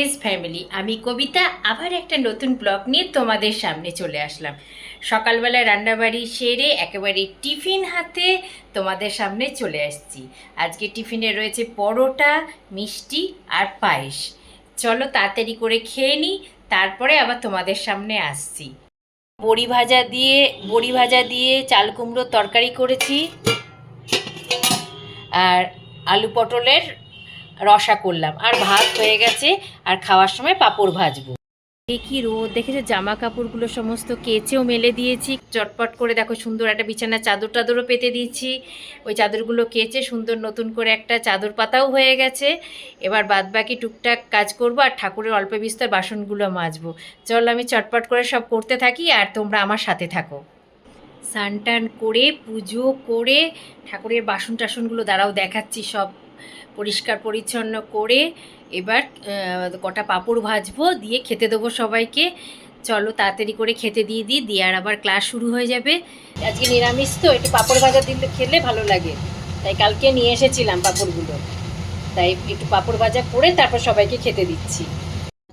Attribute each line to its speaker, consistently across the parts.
Speaker 1: তেজ ফ্যামিলি আমি কবিতা, আবার একটা নতুন ব্লগ নিয়ে তোমাদের সামনে চলে আসলাম। সকালবেলা রান্নাবাড়ি সেরে একেবারে টিফিন হাতে তোমাদের সামনে চলে আসছি। আজকে টিফিনে রয়েছে পরোটা, মিষ্টি আর পায়েস। চলো তাড়াতাড়ি করে খেয়ে নিই, তারপরে আবার তোমাদের সামনে আসছি। বড়ি ভাজা দিয়ে, বড়ি ভাজা দিয়ে চাল কুমড়োর তরকারি করেছি। আর আলু পটলের রসা করলাম। আর ভাত হয়ে গেছে, আর খাওয়ার সময় পাঁপড় ভাজবো। কি রোদ, দেখেছ? জামা কাপড়গুলো সমস্ত কেচেও মেলে দিয়েছি। চটপট করে দেখো, সুন্দর একটা বিছানার চাদর টাদরও পেতে দিয়েছি। ওই চাদরগুলো কেচে সুন্দর নতুন করে একটা চাদর পাতাও হয়ে গেছে। এবার বাদ বাকি টুকটাক কাজ করব আর ঠাকুরের অল্প বিস্তর বাসনগুলো মাজবো। চল, আমি চটপট করে সব করতে থাকি আর তোমরা আমার সাথে থাকো। টান করে, পুজো করে ঠাকুরের বাসন টাসনগুলো দ্বারাও দেখাচ্ছি সব। পরিষ্কার পরিচ্ছন্ন করে এবার কটা পাঁপড় ভাজবো, দিয়ে খেতে দেবো সবাইকে। চলো তাড়াতাড়ি করে খেতে দিয়ে দিই, দিয়ে আর আবার ক্লাস শুরু হয়ে যাবে। আজকে নিরামিষ তো, একটু পাঁপড় ভাজা দিলে খেলে ভালো লাগে। তাই কালকে নিয়ে এসেছিলাম পাঁপড়গুলো। তাই একটু পাঁপড় ভাজা করে তারপর সবাইকে খেতে দিচ্ছি।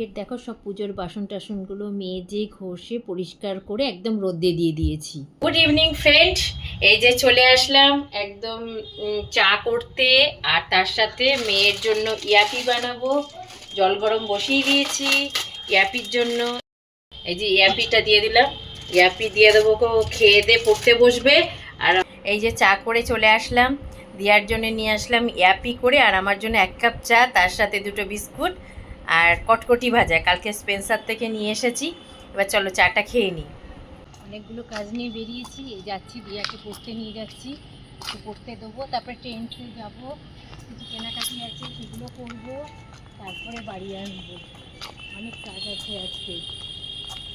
Speaker 1: মার্কেট দেখো, সব পুজোর বাসন টাসনগুলো মেজে, ঘষে, পরিষ্কার করে একদম রোদে দিয়ে দিয়েছি। গুড ইভিনিং ফ্রেন্ড এই যে চলে আসলাম একদম চা করতে, আর তার সাথে মেয়ের জন্য ইয়াপি বানাবো। জল গরম বসিয়ে দিয়েছি ইয়াপির জন্য। এই যে ইয়াপিটা দিয়ে দিলাম। ইয়াপি দিয়ে দেবো খেয়ে দিয়ে পড়তে বসবে। আর এই যে চা করে চলে আসলাম। দেওয়ার জন্য নিয়ে আসলাম ইয়াপি করে, আর আমার জন্য এক কাপ চা, তার সাথে দুটো বিস্কুট। আর কটকটি ভাজা, কালকে স্পেন্সার থেকে নিয়ে এসেছি। এবার চলো চাটা খেয়ে নিই। অনেকগুলো কাজ নিয়ে বেরিয়েছি, এই যাচ্ছি দিয়াকে পড়তে নিয়ে যাচ্ছি। তো পড়তে দেবো, তারপরে ট্রেনতে যাব। কিছু কেনাকাটি আছে, সেগুলো করব, তারপরে বাড়ি আসব। অনেক কাজ আছে আজকে।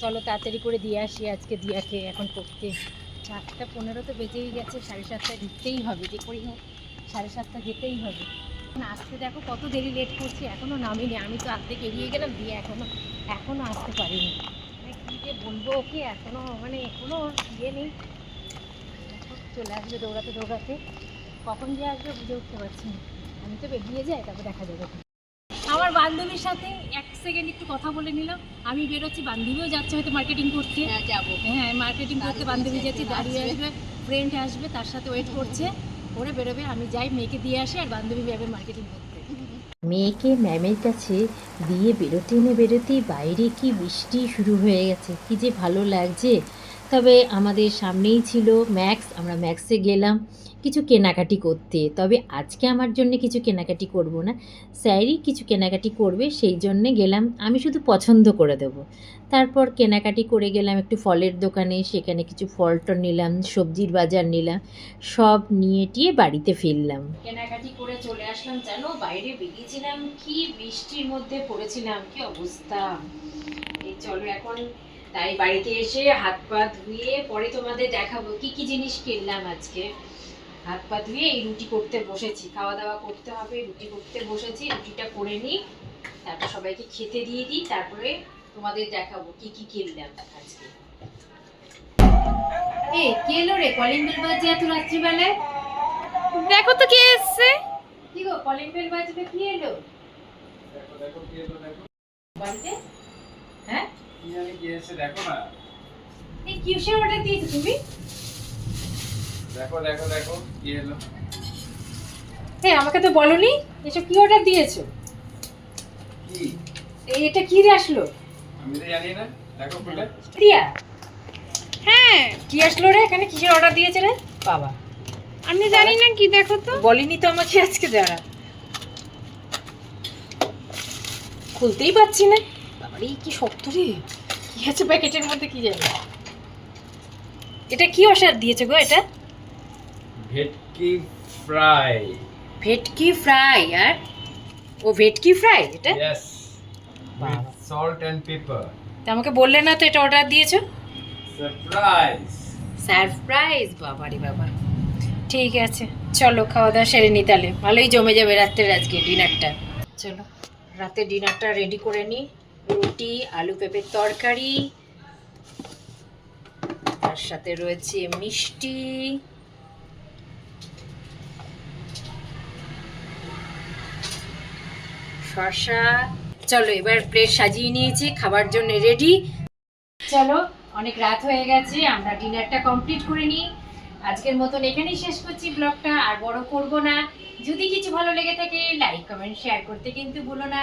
Speaker 1: চলো তাড়াতাড়ি করে দিয়ে আসি আজকে দিয়াকে, এখন পড়তে সাতটা পনেরো তো বেজেই গেছে, সাড়ে সাতটায় ঢুকতেই হবে, যে করেই হোক, সাড়ে সাতটা যেতেই হবে। আসতে দেখো কত দেরি লেট করছি এখনও নামিনি আমি তো আসতে এগিয়ে গেলাম দিয়ে এখনও এখনও আসতে পারিনি। মানে কী যে বলব ওকে এখনও মানে কোনো ইয়ে নেই। চলে আসবে দৌড়াতে দৌড়াতে। কখন যে আসবে বুঝে উঠতে পারছি না। আমি তো বেরিয়ে যাই তারপর দেখা যাবে। আমার বান্ধবীর সাথে এক সেকেন্ড একটু কথা বলে নিলাম। আমি বেরোচ্ছি বান্ধবীও যাচ্ছে হয়তো মার্কেটিং করতে।
Speaker 2: যাব।
Speaker 1: হ্যাঁ মার্কেটিং করতে বান্ধবী যাচ্ছে দাঁড়িয়ে আসবে। ফ্রেন্ড আসবে তার সাথে ওয়েট করছে। ওরা বেরোবে, আমি যাই মেয়েকে দিয়ে আসি আর বান্ধবী যাবে মার্কেটিং করতে। মেয়েকে ম্যামের কাছে দিয়ে বেরোতে এনে বেরোতেই বাইরে কি বৃষ্টি শুরু হয়ে গেছে, কি যে ভালো লাগছে। তবে আমাদের সামনেই ছিল ম্যাক্স আমরা ম্যাক্সে গেলাম কিছু কেনাকাটি করতে। তবে আজকে আমার জন্য কিছু কেনাকাটি করব না। স্যারই কিছু কেনাকাটি করবে, সেই জন্যে গেলাম। আমি শুধু পছন্দ করে দেবো। তারপর কেনাকাটি করে গেলাম একটু ফলের দোকানে, সেখানে কিছু ফল টল নিলাম, সবজির বাজার নিলাম, সব নিয়ে টিয়ে বাড়িতে ফিরলাম। কেনাকাটি করে চলে আসলাম, জানো? বাইরে বেরিয়েছিলাম, কি বৃষ্টির মধ্যে পড়েছিলাম, কি অবস্থা? এই চলো এখন তাই বাড়িতে এসে হাত পা ধুয়ে পরে তোমাদের দেখাবো কি কি জিনিস কিনলাম আজকে। হাত পা ধুয়ে এই রুটি করতে বসেছি। খাওয়া দাওয়া করতে হবে রুটি করতে বসেছি রুটিটা করে নিই তারপর সবাইকে খেতে দিয়ে দিই তারপরে তোমাদের দেখাবো কি কি কিনলাম আজকে। এ কে এলো রে? কলিং বেল বাজছে এত রাত্রিবেলায়?
Speaker 2: দেখো তো কে এসছে।
Speaker 1: কি গো কলিং বেল বাজবে কি এলো? বাড়িতে হ্যাঁ
Speaker 3: কি জানি কি এসে দেখো না।
Speaker 1: এই কিসের অর্ডার দিয়েছ তুমি?
Speaker 3: দেখো দেখো দেখো কি এলো।
Speaker 1: হ্যাঁ আমাকে তো বলনি এসব কি অর্ডার দিয়েছ?
Speaker 3: কি?
Speaker 1: এই এটা কি রে আসলো?
Speaker 3: আমি তো জানি না দেখো খুলে।
Speaker 1: প্রিয়া
Speaker 2: হ্যাঁ
Speaker 1: কি আসলো রে? এখানে কিসের অর্ডার দিয়েছে রে? বাবা।
Speaker 2: আমি জানি না কি দেখো তো।
Speaker 1: বলিনি তো আমাকে আজকে দাঁড়া খুলতেই পারছি না। বাবারে কি শক্ত রে? কি আছে প্যাকেটের মধ্যে কি যাবে এটা কি অসার দিয়েছে গো এটা?
Speaker 3: ভেটকি ফ্রাই।
Speaker 1: ভেটকি ফ্রাই আর? ও ভেটকি ফ্রাই এটা।
Speaker 3: উইথ সল্ট এন্ড পেপার
Speaker 1: তা আমাকে বললে না তো এটা অর্ডার দিয়েছ?
Speaker 3: সারপ্রাইজ
Speaker 1: সারপ্রাইজ বাবা রে বাবা। ঠিক আছে চলো খাওয়া দাওয়া সেরে নি তাহলে। ভালোই জমে যাবে রাত্রের আজকে ডিনারটা চলো রাতে ডিনারটা রেডি করে নিই রুটি, আলু পেঁপের তরকারি, তার সাথে রয়েছে মিষ্টি, শসা। চলো এবার প্লেট সাজিয়ে নিয়েছি, খাবার জন্য রেডি চলো, অনেক রাত হয়ে গেছে, আমরা ডিনারটা কমপ্লিট করে নিই। আজকের মতন এখানেই শেষ করছি ব্লগটা, আর বড় করব না। যদি কিছু ভালো লেগে থাকে লাইক কমেন্ট শেয়ার করতে কিন্তু ভুলো না।